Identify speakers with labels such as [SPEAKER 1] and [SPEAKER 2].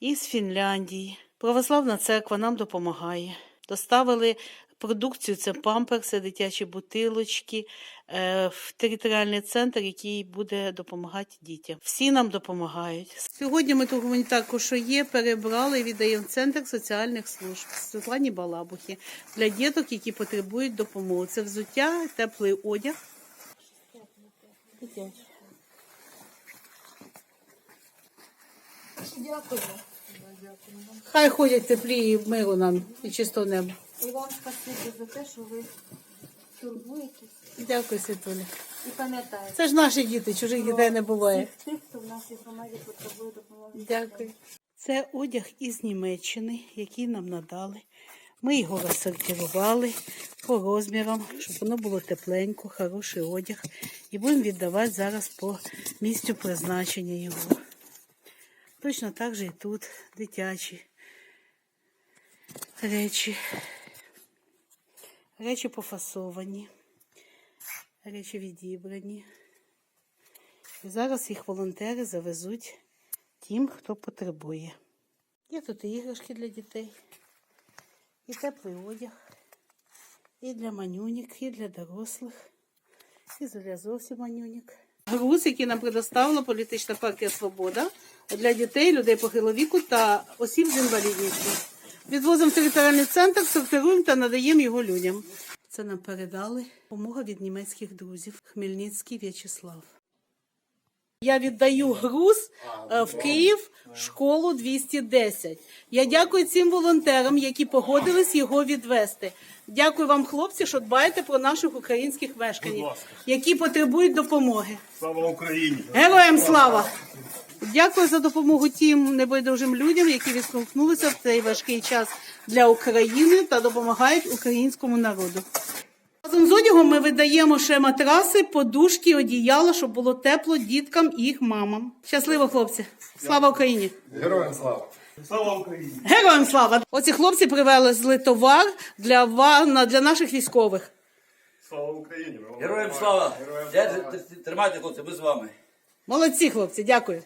[SPEAKER 1] із Фінляндії. Православна церква нам допомагає. Доставили продукцію, це памперси, дитячі бутилочки е, в територіальний центр, який буде допомагати дітям. Всі нам допомагають. Сьогодні ми ту гуманітарку, що є, перебрали і віддаємо центр соціальних служб Світлані Балабухі для діток, які потребують допомоги. Це взуття, теплий одяг.
[SPEAKER 2] Дякую.
[SPEAKER 1] Хай ходять теплі і миру нам і чисто небо.
[SPEAKER 2] І вам спасибі за те, що ви турбуєтесь
[SPEAKER 1] Дякую, Світуля.
[SPEAKER 2] і пам'ятаєте
[SPEAKER 1] Це ж наші діти, чужих дітей не буває.
[SPEAKER 2] тих, хто в нашій громаді потребує допомоги.
[SPEAKER 1] Дякую. Це одяг із Німеччини, який нам надали. Ми його розсортирували по розмірам, щоб воно було тепленько, хороший одяг. І будемо віддавати зараз по місцю призначення його. Точно так же і тут дитячі речі. Речі пофасовані, речі відібрані. І зараз їх волонтери завезуть тим, хто потребує. Є тут і іграшки для дітей, і теплий одяг, і для манюнік, і для дорослих, і для зовсім манюнік. Груз, який нам предоставила політична партія Свобода для дітей, людей похилого віку та осіб з інвалідністю. Відвозимо в територіальний центр, сортируємо та надаємо його людям. Це нам передали допомога від німецьких друзів Хмельницький В'ячеслав. Я віддаю груз е, в Київ школу 210. Я дякую цим волонтерам, які погодились його відвести. Дякую вам, хлопці, що дбаєте про наших українських мешканців, які потребують допомоги.
[SPEAKER 3] Слава Україні!
[SPEAKER 1] Героям слава! Дякую за допомогу тим небайдужим людям, які відштовхнулися в цей важкий час для України та допомагають українському народу. Разом з одягом ми видаємо ще матраси, подушки, одіяла, щоб було тепло діткам і їх мамам. Щасливо, хлопці! Слава Україні!
[SPEAKER 4] Героям слава!
[SPEAKER 3] Слава Україні!
[SPEAKER 1] Героям слава! Оці хлопці привезли товар для, ва- для наших військових.
[SPEAKER 3] Слава Україні!
[SPEAKER 5] Героям слава!
[SPEAKER 3] Героям слава!
[SPEAKER 5] Тримайте, хлопці, ми з вами.
[SPEAKER 1] Молодці, хлопці, дякую.